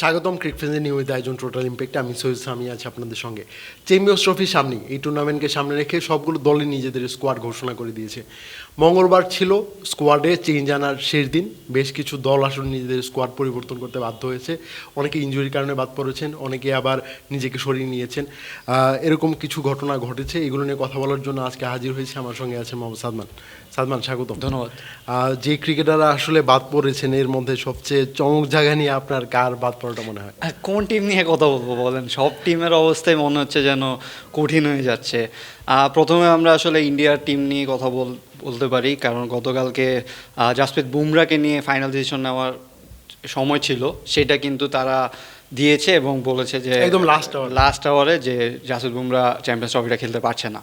স্বাগতম ক্রিকফেন্সের নিয়মিত আয়োজন টোটাল ইম্প্যাক্টে। আমি সৈয়দ সামি আছি আপনাদের সঙ্গে। চ্যাম্পিয়ন্স ট্রফির সামনে এই টুর্নামেন্টকে সামনে রেখে সবগুলো দলই নিজেদের স্কোয়াড ঘোষণা করে দিয়েছে। মঙ্গলবার ছিল স্কোয়াডে চেঞ্জ আনার শেষ দিন। বেশ কিছু দল আসলে নিজেদের স্কোয়াড পরিবর্তন করতে বাধ্য হয়েছে। অনেকে ইঞ্জুরির কারণে বাদ পড়েছেন অনেকে আবার নিজেকে সরিয়ে নিয়েছেন। এরকম কিছু ঘটনা ঘটেছে এগুলো নিয়ে কথা বলার জন্য আজকে হাজির হয়েছে। আমার সঙ্গে আছে মোহাম্মদ সাদমান। সাদমান স্বাগতম। ধন্যবাদ। যে ক্রিকেটাররা আসলে বাদ পড়েছেন এর মধ্যে সবচেয়ে চমক জায়গা নিয়ে আপনার কার বাদ পড়াটা মনে হয়? কোন টিম নিয়ে কথা বলব বলেন? সব টিমের অবস্থায় মনে হচ্ছে যেন কঠিন হয়ে যাচ্ছে। প্রথমে আমরা আসলে ইন্ডিয়ার টিম নিয়ে কথা বল বলতে পারি কারণ গতকালকে জাসপ্রীত বুমরাকে নিয়ে ফাইনাল ডিসিশন নেওয়ার সময় ছিল সেটা কিন্তু তারা দিয়েছে এবং বলেছে যে একদম লাস্ট hour। লাস্ট আওয়ারে যে জাসপ্রীত বুমরা চ্যাম্পিয়ন্স ট্রফিটা খেলতে পারছে না।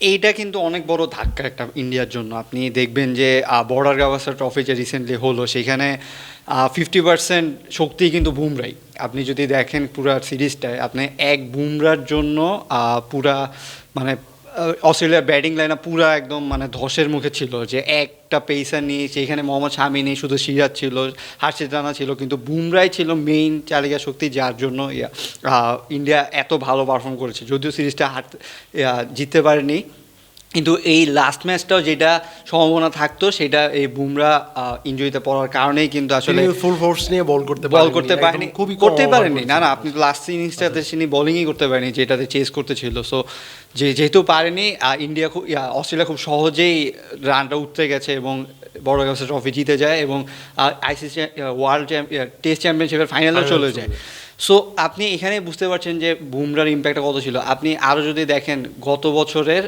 এইটা কিন্তু অনেক বড় ধাক্কা একটা ইন্ডিয়ার জন্য। আপনি দেখবেন যে বর্ডার গাভাস্কার ট্রফি যে রিসেন্টলি হলো সেখানে ফিফটি পার্সেন্ট শক্তি কিন্তু বুমরাই আপনি যদি দেখেন পুরা সিরিজটায় আপনি এক বুমরার জন্য পুরা মানে অস্ট্রেলিয়ার ব্যাটিং লাইনা পুরো একদম মানে ধসের মুখে ছিল যে একটা পেসার নিয়ে সেইখানে মোহাম্মদ শামি নেই, শুধু সিরাজ ছিল হার্ষিদ রানা ছিল, কিন্তু বুমরাই ছিল মেইন চালিকা শক্তি যার জন্য ইন্ডিয়া এত ভালো পারফর্ম করেছে। যদিও সিরিজটা হার জিততে পারেনি কিন্তু এই লাস্ট ম্যাচটাও যেটা সম্ভাবনা থাকতো সেটা এই বুমরা ইঞ্জুরিতে পড়ার কারণেই কিন্তু আসলে ফুল ফোর্স নিয়ে বল করতে বল করতে পারেনি খুবই করতে পারেনি না না আপনি লাস্ট ইনিংসটাতে তিনি বোলিংই করতে পারেনি যেটাতে চেস করতেছিল। সো যে যেহেতু পারেনি ইন্ডিয়া খুব অস্ট্রেলিয়া খুব সহজেই রানটা উঠতে গেছে এবং বড় গাছে ট্রফি জিতে যায় এবং আইসিসি ওয়ার্ল্ড টেস্ট চ্যাম্পিয়নশিপের ফাইনালেও চলে যায়। সো আপনি এখানে বুঝতে পারছেন যে বুমরার ইম্প্যাক্টটা কত ছিল। আপনি আরও যদি দেখেন গত বছরের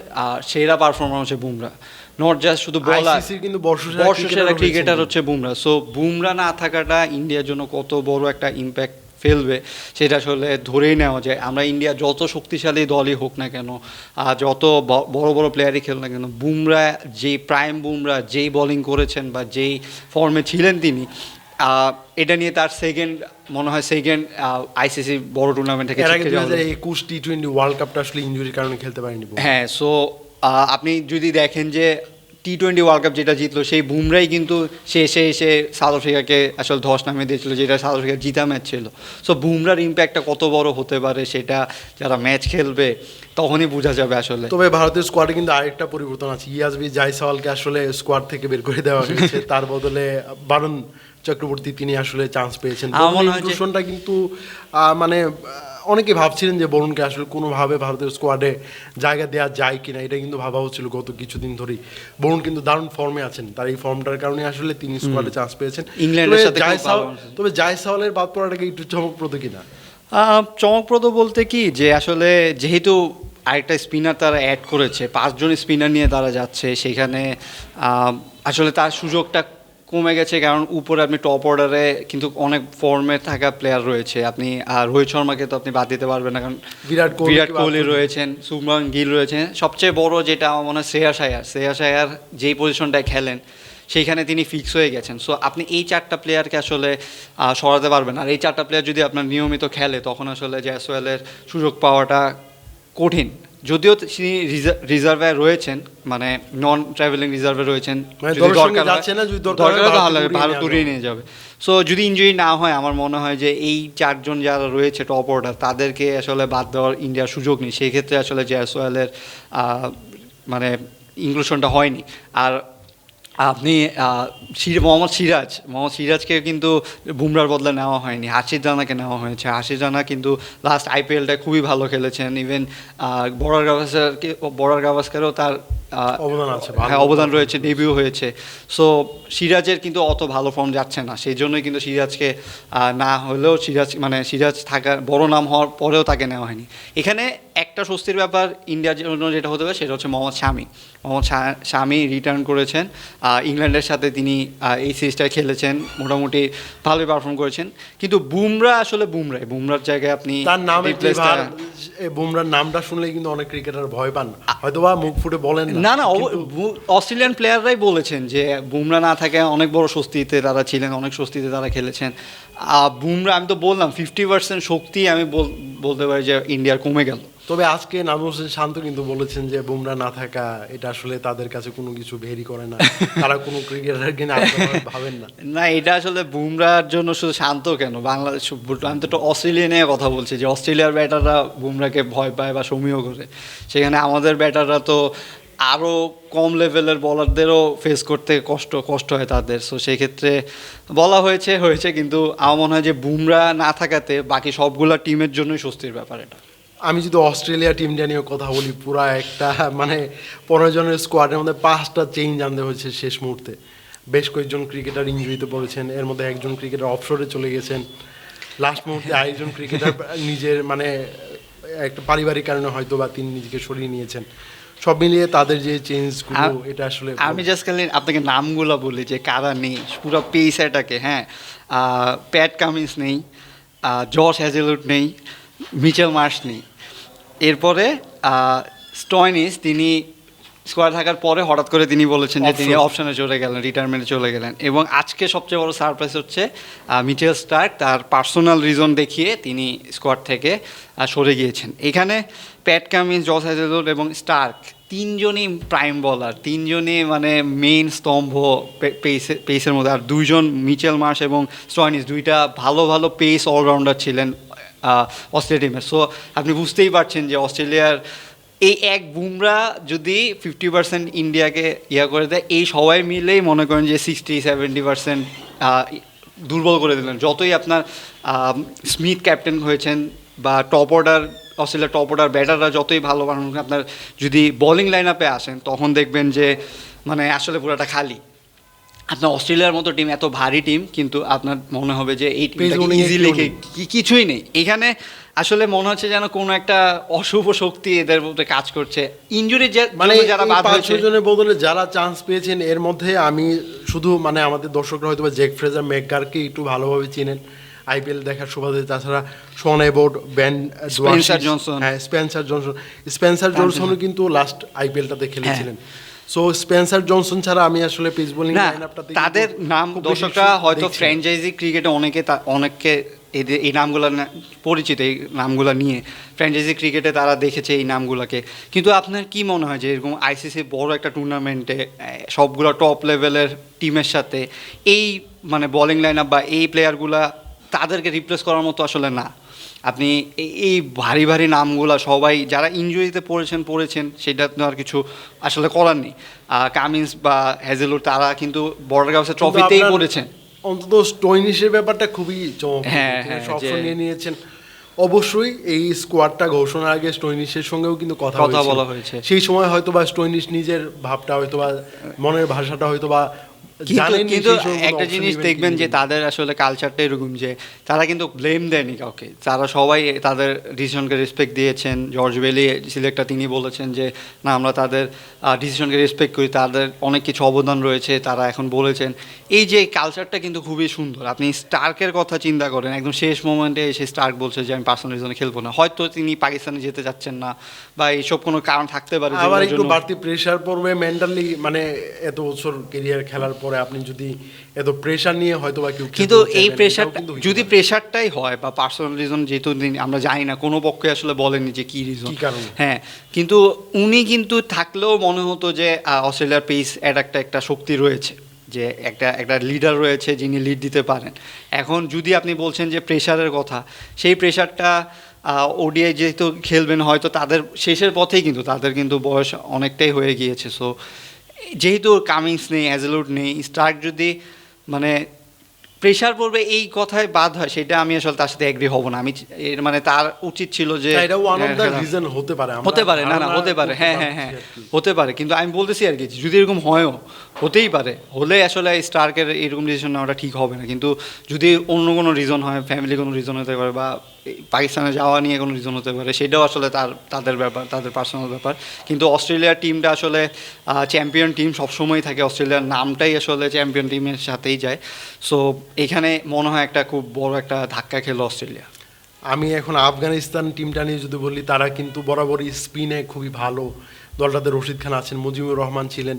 সেরা পারফরমেন্স হচ্ছে বুমরা। নট জাস্ট শুধু বলার কিন্তু বর্ষসেরা ক্রিকেটার হচ্ছে বুমরা। সো বুমরা না থাকাটা ইন্ডিয়ার জন্য কত বড় একটা ইম্প্যাক্ট ফেলবে সেটা আসলে ধরেই নেওয়া যায়। আমরা ইন্ডিয়া যত শক্তিশালী দলই হোক না কেন আর যত বড় বড় প্লেয়ারই খেল না কেন বুমরা যেই প্রাইম বুমরা যেই বোলিং করেছেন বা যেই ফর্মে ছিলেন তিনি এটা নিয়ে তার সেকেন্ড মনে হয় সেকেন্ড আইসিসি বড় টুর্নামেন্ট থেকে। একুশ টি টোয়েন্টি ওয়ার্ল্ড কাপটা আসলে ইঞ্জুরির কারণে খেলতে পারেনি হ্যাঁ সো আপনি যদি দেখেন যে টি টোয়েন্টি ওয়ার্ল্ড কাপ যেটা জিতলো সেই বুমরাই কিন্তু শেষে এসে সাউথ আফ্রিকাকে আসলে ধস নামিয়ে দিয়েছিল যেটা সাউথ আফ্রিকার জিতা ম্যাচ ছিল। সো বুমরার ইম্প্যাক্টটা কত বড় হতে পারে সেটা যারা ম্যাচ খেলবে তখনই বোঝা যাবে আসলে। তবে ভারতের স্কোয়াডে কিন্তু আরেকটা পরিবর্তন আছে। ইয়াজবি জাইসওয়ালকে আসলে স্কোয়াড থেকে বের করে দেওয়া হয়েছে। তার বদলে বারণ চক্রবর্তী তিনি আসলে চান্স পেয়েছেন। ইনক্লুশনটা কিন্তু মানে অনেকে ভাবছিলেন যে বরুণকে আসলে কোনোভাবে ভারতের স্কোয়াডে জায়গা দেওয়া যায় কিনা এটা কিন্তু ভাবা হচ্ছিল গত কিছুদিন ধরেই। বরুণ কিন্তু দারুণ ফর্মে আছেন তার এই ফর্মটার কারণে আসলে তিনি স্কোয়াডে চান্স পেয়েছেন। ইংল্যান্ডের সাথে তবে জায়সওয়ালের বাদ পড়াটাকে একটু চমকপ্রদ কিনা? চমকপ্রদ বলতে কি যে আসলে যেহেতু আরেকটা স্পিনার তারা অ্যাড করেছে পাঁচজন স্পিনার নিয়ে তারা যাচ্ছে সেখানে আহ, আসলে তার সুযোগটা কমে গেছে কারণ উপরে আপনি টপ অর্ডারে কিন্তু অনেক ফর্মে থাকা প্লেয়ার রয়েছে। আপনি আর রোহিত শর্মাকে তো আপনি বাদ দিতে পারবেন না কারণ বিরাট কোহলি বিরাট কোহলি রয়েছেন সুমন গিল রয়েছেন। সবচেয়ে বড় যেটা আমার মনে হয় শ্রেয়াস আয়ার শ্রেয়াস আয়ার যেই পজিশনটায় খেলেন সেইখানে তিনি ফিক্স হয়ে গেছেন। সো আপনি এই চারটা প্লেয়ারকে আসলে সরাতে পারবেন আর এই চারটা প্লেয়ার যদি আপনার নিয়মিত খেলে তখন আসলে জ্যাসওয়েলের সুযোগ পাওয়াটা কঠিন। যদিও তিনি রিজার্ভে রয়েছেন মানে নন ট্রাভেলিং রিজার্ভে রয়েছেন ভালো যদি দরকার তাহলে ভারত উড়িয়ে নিয়ে যাবে। সো যদি ইঞ্জুরি না হয় আমার মনে হয় যে এই চারজন যারা রয়েছে টপ অর্ডার তাদেরকে আসলে বাদ দেওয়ার ইন্ডিয়ার সুযোগ নেই। সেই ক্ষেত্রে আসলে আহ, মানে ইনক্লুশনটা হয়নি। আর আপনি মোহাম্মদ সিরাজ, মোহাম্মদ সিরাজকে কিন্তু বুমরার বদলে নেওয়া হয়নি। হাসির জানাকে নেওয়া হয়েছে। হাসির জানা কিন্তু লাস্ট আইপিএলটা খুবই ভালো খেলেছেন। ইভেন বড়ার গাভাস্কারকে বড়ার গাভাস্কারও তার অবদান আছে, হ্যাঁ অবদান রয়েছে ডেবিউ হয়েছে। সো সিরাজের কিন্তু অত ভালো ফর্ম যাচ্ছে না। সেই জন্যই কিন্তু সিরাজকে না হলেও সিরাজ মানে সিরাজ থাকার বড় নাম হওয়ার পরেও তাকে নেওয়া হয়নি। এখানে একটা স্বস্তির ব্যাপার ইন্ডিয়ার জন্য যেটা হতে পারে সেটা হচ্ছে মোহাম্মদ শামি। মোহাম্মদ শামি রিটার্ন করেছেন। ইংল্যান্ডের সাথে তিনি এই সিরিজটায় খেলেছেন মোটামুটি ভালোই পারফর্ম করেছেন। কিন্তু বুমরা আসলে বুমরাই। বুমরার জায়গায় আপনি তার নামে বুমরার নামটা শুনলেই কিন্তু অনেক ক্রিকেটার ভয় পান। হয়তো বা মুখ ফুটে বলেন না। না অস্ট্রেলিয়ান প্লেয়াররাই বলেছেন যে বুমরা না থাকে অনেক বড় স্বস্তিতে তারা ছিলেন অনেক স্বস্তিতে তারা খেলেছেন। আর বুমরা আমি তো বললাম ফিফটি পার্সেন্ট শক্তি আমি বল- বলতে পারি যে ইন্ডিয়ার কমে গেল। তবে আজকে নাজমুল হোসেন শান্ত কিন্তু বলেছেন যে বুমরা না থাকা, এটা আসলে তাদের কাছে কোনো কিছু ভেরি করে না। তারা কোনো ক্রিকেটারকে না ভাবেন না। না, এটা আসলে বুমরার জন্য শুধু শান্ত কেন? বাংলাদেশ আমি তো অস্ট্রেলিয়া নিয়ে কথা বলছি, যে অস্ট্রেলিয়ার ব্যাটাররা বুমরাকে ভয় পায় বা সমীহ করে। সেখানে আমাদের ব্যাটাররা তো আরও কম লেভেলের বলারদেরও ফেস করতে কষ্ট কষ্ট হয় তাদের। সো সেক্ষেত্রে বলা হয়েছে হয়েছে, কিন্তু আমার মনে হয় যে বুমরা না থাকাতে বাকি সবগুলা টিমের জন্যই স্বস্তির ব্যাপার এটা। আমি যদি অস্ট্রেলিয়া টিমটা নিয়ে কথা বলি পুরা একটা মানে পনেরো জনের স্কোয়াডের মধ্যে পাঁচটা চেঞ্জ আনতে হয়েছে শেষ মুহূর্তে। বেশ কয়েকজন ক্রিকেটার ইঞ্জুরিতে পড়েছেন এর মধ্যে একজন ক্রিকেটার অফশোরে চলে গেছেন। লাস্ট মুহূর্তে আরেকজন ক্রিকেটার নিজের মানে একটা পারিবারিক কারণে হয়তো বা তিনি নিজেকে সরিয়ে নিয়েছেন। সব মিলিয়ে তাদের যে চেঞ্জগুলো আম- এটা আসলে আমি জাস্ট খালি আপনাকে নামগুলো বলি যে কারা নেই পুরো পেস অ্যাটাকে হ্যাঁ। প্যাট কামিন্স নেই আহ, জশ হ্যাজেলুড নেই মিচেল মার্শ নেই এরপরে স্টয়নিস তিনি স্কোয়ার থাকার পরে হঠাৎ করে তিনি বলেছেন যে তিনি. অপশনে চলে গেলেন রিটায়ারমেন্টে চলে গেলেন। এবং আজকে সবচেয়ে বড় সারপ্রাইজ হচ্ছে মিচেল স্টার্ক তার পার্সোনাল রিজন দেখিয়ে তিনি স্কোয়াড থেকে সরে গিয়েছেন। এখানে প্যাট কামিন্স জস হ্যাজেলুড এবং স্টার্ক তিনজনই প্রাইম বলার তিনজনই মানে মেইন স্তম্ভ পেসে পেসের মধ্যে। আর দুইজন মিচেল মার্শ এবং স্টয়নিস দুইটা ভালো ভালো পেস অলরাউন্ডার ছিলেন অস্ট্রেলিয়া সো আপনি বুঝতেই পারছেন যে অস্ট্রেলিয়ার এই এক বুমরা যদি ফিফটি পার্সেন্ট ইন্ডিয়াকে ইয়া করে দেয়, এই সবাই মিলেই মনে করেন যে সিক্সটি সেভেন্টি পার্সেন্ট দুর্বল করে দিলেন। যতই আপনার স্মিথ ক্যাপ্টেন হয়েছেন বা টপ অর্ডার অস্ট্রেলিয়ার টপ অর্ডার ব্যাটাররা যতই ভালো বানান আপনার যদি বোলিং লাইন আপে আসেন, তখন দেখবেন যে মানে আসলে পুরোটা খালি। আপনার অস্ট্রেলিয়ার মতো টিম এত ভারী টিম কিন্তু আপনার মনে হবে যে এই ইজিলি কিছুই নেই। এখানে আসলে মনে হচ্ছে যেন কোনো একটা অশুভ শক্তি এদের মধ্যে কাজ করছে। ইঞ্জুরি মানে যারা বাদ হয়েছে জনের বদলে যারা চান্স পেয়েছেন এর মধ্যে আমি শুধু মানে আমাদের দর্শকরা হয়তো জেক ফ্রেজার মেকগারকে একটু ভালোভাবে চিনেন। আইপিএল দেখার সুবাদে তাছাড়া শন এবোর্ড ব্যান স্পেন্সার জনসন। হ্যাঁ স্পেন্সার জনসন স্পেন্সার জনসনও কিন্তু লাস্ট আইপিএলটাতে খেলেছিলেন। সো স্পেন্সার জনসন ছাড়া আমি আসলে পেস বোলিং তাদের নাম দর্শকরা হয়তো ফ্র্যাঞ্চাইজি ক্রিকেটে অনেকে অনেককে এদের এই নামগুলো পরিচিত এই নামগুলো নিয়ে। ফ্র্যাঞ্চাইজি ক্রিকেটে তারা দেখেছে এই নামগুলোকে। কিন্তু আপনার কি মনে হয় যে এরকম আইসিসি বড় একটা টুর্নামেন্টে সবগুলো টপ লেভেলের টিমের সাথে এই মানে বোলিং লাইন বা এই প্লেয়ারগুলা তাদেরকে রিপ্লেস করার মতো আসলে না? আপনি এই- ভারী ভারী নামগুলা সবাই যারা ইনজুরিতে পড়েছেন পড়েছেন সেটা তো আর কিছু আসলে করার নেই। কামিন্স বা হ্যাজেলুড তারা কিন্তু বর্ডার গাউসের ট্রফিতেই পড়েছেন। অন্তত স্টোইনিসের ব্যাপারটা খুবই চমৎকার হ্যাঁ, হ্যাঁ, নিয়ে নিয়েছেন। অবশ্যই এই স্কোয়াডটা ঘোষণার আগে স্টোইনিসের সঙ্গেও কিন্তু কথা কথা বলা হয়েছে। সেই সময় হয়তো বা স্টোইনিস নিজের ভাবটা হয়তো বা মনের ভাষাটা হয়তো বা কিন্তু একটা জিনিস দেখবেন যে তাদের আসলে কালচারটা এরকম যে তারা কিন্তু ব্লেম দেয়নি কাউকে। তারা সবাই তাদের ডিসিশনকে রেসপেক্ট দিয়েছেন। জর্জ বেলি সিলেক্টর তিনি বলেছেন যে না আমরা তাদের ডিসিশনকে রেসপেক্ট করি। তাদের অনেক কিছু অবদান রয়েছে তারা এখন বলেছেন। এই যে কালচারটা কিন্তু খুবই সুন্দর। আপনি স্টার্কের কথা চিন্তা করেন একদম শেষ মোমেন্টে এসে স্টার্ক বলছে যে আমি পার্সোনাল রিজনে খেলব না। হয়তো তিনি পাকিস্তানে যেতে চাচ্ছেন না বা এইসব কোনো কারণ থাকতে পারে আবার একটু বাড়তি প্রেশার পড়বে মেন্টালি মানে এত বছর কেরিয়ার খেলার পরে। আপনি যদি এত প্রেশার নিয়ে হয়তো বা কেউ কিন্তু এই প্রেশার যদি প্রেশারটাই হয় বা পার্সোনাল রিজন যেহেতু আমরা জানি না কোনো পক্ষে আসলে বলেনি যে কি রিজন? হ্যাঁ কিন্তু উনি কিন্তু থাকলেও মনে হতো যে অস্ট্রেলিয়ার পেস এর একটা একটা শক্তি রয়েছে যে একটা একটা লিডার রয়েছে যিনি লিড দিতে পারেন। এখন যদি আপনি বলছেন যে প্রেশারের কথা সেই প্রেশারটা ওডিআই যেহেতু খেলবেন হয়তো তাদের শেষের পথেই কিন্তু তাদের কিন্তু বয়স অনেকটাই হয়ে গিয়েছে। সো যেহেতু কামিংস নেই অ্যাজেলুট নেই স্টার্ক যদি মানে প্রেশার পড়বে এই কথায় বাদ হয় সেটা আমি আসলে তার সাথে এগ্রি হব না। আমি এর মানে তার উচিত ছিল যে এটা ওয়ান অফ হ্যাঁ, রিজন হতে পারে হতে পারে না না হতে পারে হ্যাঁ হ্যাঁ হ্যাঁ হতে পারে কিন্তু আমি বলতেছি আর কি যদি এরকম হয়ও হতেই পারে হলে আসলে স্টার্কের এরকম ডিসিশন নেওয়াটা ঠিক হবে না। কিন্তু যদি অন্য কোনো রিজন হয় ফ্যামিলি কোনো রিজন হতে পারে বা পাকিস্তানে যাওয়া নিয়ে কোনো রিজন হতে পারে সেটাও আসলে তার তাদের ব্যাপার তাদের পার্সোনাল ব্যাপার। কিন্তু অস্ট্রেলিয়ার টিমটা আসলে চ্যাম্পিয়ন টিম সবসময় থাকে অস্ট্রেলিয়ার নামটাই আসলে চ্যাম্পিয়ন টিমের সাথেই যায়। সো এখানে মনে হয় একটা খুব বড় একটা ধাক্কা খেলো অস্ট্রেলিয়া। আমি এখন আফগানিস্তান টিমটা নিয়ে যদি বলি, তারা কিন্তু বরাবরই স্পিনে খুবই ভালো দলটাতে রশিদ খান আছেন, মুজিবুর রহমান ছিলেন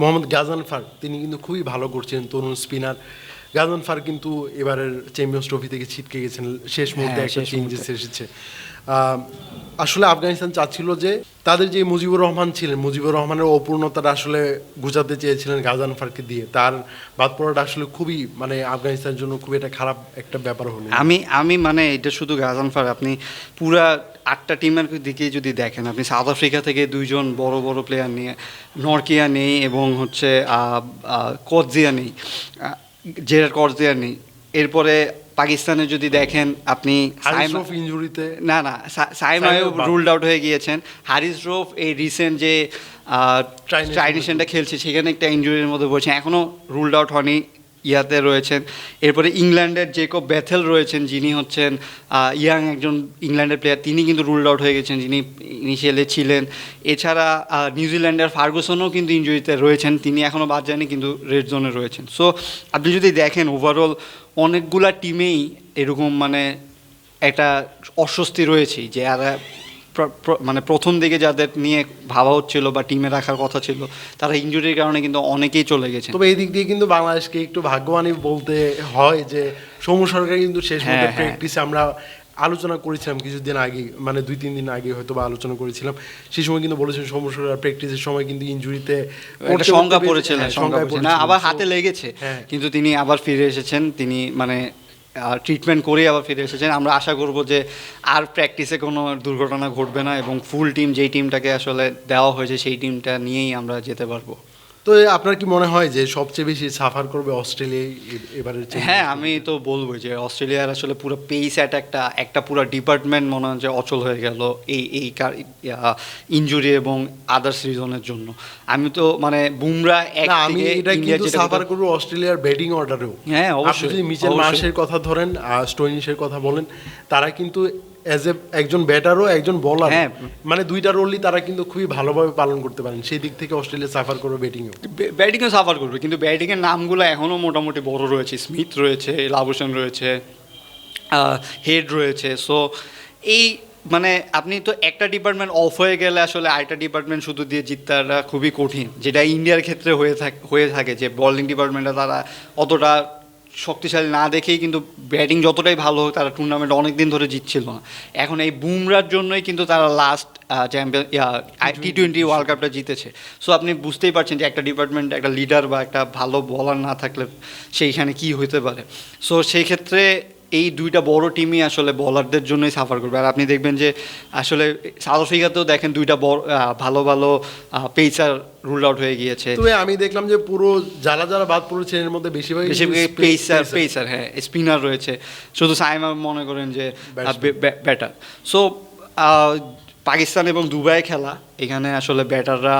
মোহাম্মদ গাজানফার, তিনি কিন্তু খুবই ভালো করছেন তরুণ স্পিনার। গাজনফার কিন্তু এবারের চ্যাম্পিয়ন্স ট্রফি থেকে ছিটকে গেছেন। শেষ মুহূর্তে হ্যাঁ, একটা চেঞ্জেস এসেছে। আসলে আফগানিস্তান চাচ্ছিল যে তাদের যে মুজিবুর রহমান ছিলেন মুজিবুর রহমানের অপূর্ণতাটা আসলে গুজাতে চেয়েছিলেন গাজানফারকে দিয়ে। তার বাদ পড়াটা আসলে খুবই মানে আফগানিস্তানের জন্য খুবই একটা খারাপ একটা ব্যাপার হলো। আমি আমি মানে এটা শুধু গাজানফার আপনি পুরা আটটা টিমের দিকে যদি দেখেন আপনি সাউথ আফ্রিকা থেকে দুইজন বড় বড় প্লেয়ার নিয়ে নরকিয়া নেই এবং হচ্ছে কজিয়া নেই। জেরার দেওয়ার নেই। এরপরে পাকিস্তানে যদি দেখেন আপনি ইঞ্জুরিতে না না সাইম রুলড আউট হয়ে গিয়েছেন। হারিস রোফ এই রিসেন্ট যে ট্রাইনেশনটা খেলছে সেখানে একটা ইঞ্জুরির মধ্যে পড়েছে। এখনও রুলড আউট হয়নি। ইয়াতে রয়েছেন। এরপরে ইংল্যান্ডের জেকব ব্যাথেল রয়েছেন, যিনি হচ্ছেন ইয়াং একজন ইংল্যান্ডের প্লেয়ার তিনি কিন্তু রুলড আউট হয়ে গেছেন, যিনি ইনিশিয়ালে ছিলেন। এছাড়া নিউজিল্যান্ডের ফার্গুসনও কিন্তু ইঞ্জুরিতে রয়েছেন। তিনি এখনও বাদ যায়নি, কিন্তু রেড জোনে রয়েছেন। সো আপনি যদি দেখেন ওভারঅল অনেকগুলা টিমেই এরকম মানে একটা অস্বস্তি রয়েছেই যে আর মানে প্রথম দিকে যাদের নিয়ে ভাবা হচ্ছিল বা টিমে রাখার কথা ছিল তারা ইঞ্জুরির কারণে কিন্তু অনেকেই চলে গেছে তবে এই দিক দিয়ে কিন্তু বাংলাদেশকে একটু ভাগ্যবানই বলতে হয় যে সৌম্য সরকার কিন্তু শেষ হ্যাঁ, হ্যাঁ। প্র্যাকটিসে আমরা আলোচনা করেছিলাম কিছুদিন আগে মানে দুই তিন দিন আগে হয়তো বা আলোচনা করেছিলাম। সেই সময় কিন্তু বলেছেন সরকার প্র্যাকটিসের সময় কিন্তু ইঞ্জুরিতে একটা সংজ্ঞা পড়েছিলেন। আবার হাতে লেগেছে হ্যাঁ। কিন্তু তিনি আবার ফিরে এসেছেন। তিনি মানে ট্রিটমেন্ট করে আবার ফিরে এসেছেন। আমরা আশা করব যে আর প্র্যাকটিসে কোনো দুর্ঘটনা ঘটবে না এবং ফুল টিম যেই টিমটাকে আসলে দেওয়া হয়েছে সেই টিমটা নিয়েই আমরা যেতে পারব। তো আপনার কি মনে হয় যে সবচেয়ে বেশি সাফার করবে অস্ট্রেলিয়ায় এ- এবারের Champions হ্যাঁ আমি তো বলব যে অস্ট্রেলিয়ার আসলে পুরো পেস অ্যাটাকটা একটা পুরো ডিপার্টমেন্ট মনে হয় যে অচল হয়ে গেল এই এই ইনজুরি এবং আদার্স রিজনের জন্য। আমি তো মানে বুমরা না, আমি এটা কিন্তু সাফার করব অস্ট্রেলিয়ার ব্যাটিং অর্ডারেও হ্যাঁ, অবশ্যই, মিচেল। মার্শের কথা ধরেন আর স্টোইনিসের কথা বলেন তারা কিন্তু অ্যাজ এ একজন ব্যাটারও একজন বলার হ্যাঁ। মানে দুইটা রোলই তারা কিন্তু খুবই ভালোভাবে পালন করতে পারেন। সেই দিক থেকে অস্ট্রেলিয়া সাফার করবে ব্যাটিংও ব্যাটিংয়ে সাফার করবে কিন্তু ব্যাটিংয়ের নামগুলো এখনও মোটামুটি বড় রয়েছে। স্মিথ রয়েছে লাবুসেন রয়েছে হেড রয়েছে। সো এই মানে আপনি তো একটা ডিপার্টমেন্ট অফ হয়ে গেলে আসলে আরেকটা ডিপার্টমেন্ট শুধু দিয়ে জিততাটা খুবই কঠিন। যেটা ইন্ডিয়ার ক্ষেত্রে হয়ে থাকে হয়ে থাকে যে বোলিং ডিপার্টমেন্টে তারা অতটা শক্তিশালী না দেখেই কিন্তু ব্যাটিং যতটাই ভালো হোক তারা টুর্নামেন্ট অনেক দিন ধরে জিতছিল না। এখন এই বুমরার জন্যই কিন্তু তারা last champion T twenty world কাপটা জিতেছে। সো আপনি বুঝতেই পারছেন যে একটা ডিপার্টমেন্ট একটা লিডার বা একটা ভালো বলার না থাকলে সেইখানে কি হতে পারে। সো সেই ক্ষেত্রে এই দুইটা বড় টিমই আসলে বলারদের জন্যই সাফার করবে। আর আপনি দেখবেন যে আসলে সাউথ আফ্রিকাতেও দেখেন দুইটা বড় ভালো ভালো পেসার রুল আউট হয়ে গিয়েছে। তবে আমি দেখলাম যে পুরো যারা যারা বাদ পড়েছেন এর মধ্যে বেশিরভাগ পেসার পেসার হ্যাঁ স্পিনার রয়েছে। শুধু সাইমা মনে করেন যে. ব্যাটার সো পাকিস্তান এবং দুবাই খেলা এখানে আসলে ব্যাটাররা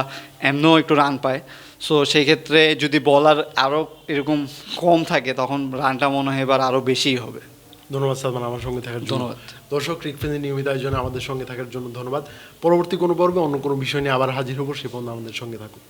এমনও একটু রান পায়। সো সেই ক্ষেত্রে যদি বলার আরও এরকম কম থাকে তখন রানটা মনে হয় এবার আরও বেশিই হবে। ধন্যবাদ সালমান আমার সঙ্গে থাকার জন্য। ধন্যবাদ। দর্শক রিকফেন্দি নিয়মিত আয়োজনে আমাদের সঙ্গে থাকার জন্য ধন্যবাদ। পরবর্তী কোনো পর্বে অন্য কোনো বিষয় নিয়ে আবার হাজির হব সে পর্যন্ত আমাদের সঙ্গে থাকুন।